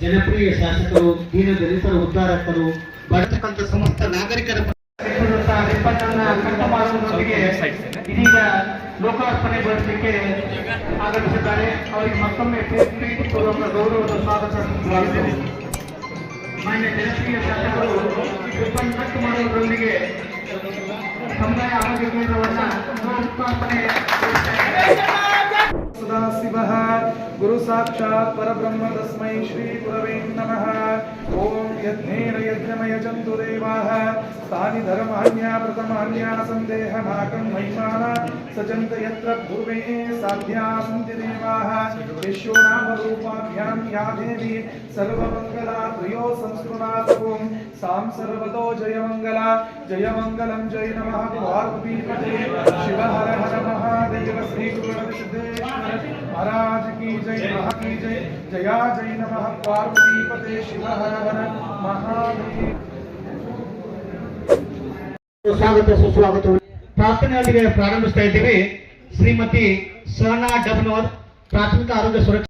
ಜನಪ್ರಿಯ ಶಾಸಕರು, ದೀನ ದಲಿತರ ಉದ್ಧಾರಕರು, ಬಡತಕ್ಕಂಥ ಸಮಸ್ತ ನಾಗರಿಕರ ಇದೀಗ ಕಟ್ಟು ಮಾಡುವುದರೊಂದಿಗೆ ಇದೀಗ ಆಗಮಿಸಿದ್ದಾರೆ. ಅವರಿಗೆ ಮತ್ತೊಮ್ಮೆ ಪ್ರೀತಿಪೂರ್ವಕ ಗೌರವದ ಸ್ವಾಗತ ಮಾನ್ಯ ಜನಪ್ರಿಯ ಶಾಸಕರು ರಿಪ್ಪನ್ ಕಟ್ಟು ಮಾಡುವುದರೊಂದಿಗೆ ಸಮುದಾಯ ಆರೋಗ್ಯ ಕೇಂದ್ರವನ್ನು ಲೋಕಾರ್ಪಣೆ सदाशिवः गुरु साक्षात् परब्रह्म तस्मै श्री गुरवे नमः। ॐ यज्ञेन यज्ञमय जन्तु देवाः तानि धर्मान्या प्रथमान्या सन्देहनाकं महिमाना सजन्त यत्र पूर्वे साध्या सन्ति देवाः। यस्यो नामरूपाभ्यां या देवी सर्वमङ्गला त्रयो संस्कृतात् सां सर्वतो जयमङ्गला। जयमङ्गलं जय नमः। पार्वतीपते शिव हर हर महादेव श्री गुरुदेव सिद्धेश्वर महाराज की जय महा की जय जया जय नमः पार्वतीपते शिव हर हर महादेव ಸ್ವಾಗತ ಸುಸ್ವಾಗತ ಪ್ರಾರ್ಥನೆಯೊಂದಿಗೆ ಪ್ರಾರಂಭಿಸ್ತಾ ಇದ್ದೀವಿ ಶ್ರೀಮತಿ ಸಹನಾ ಡಬ್ನೋರ್ ಪ್ರಾಥಮಿಕ ಆರೋಗ್ಯ ಸುರಕ್ಷಾ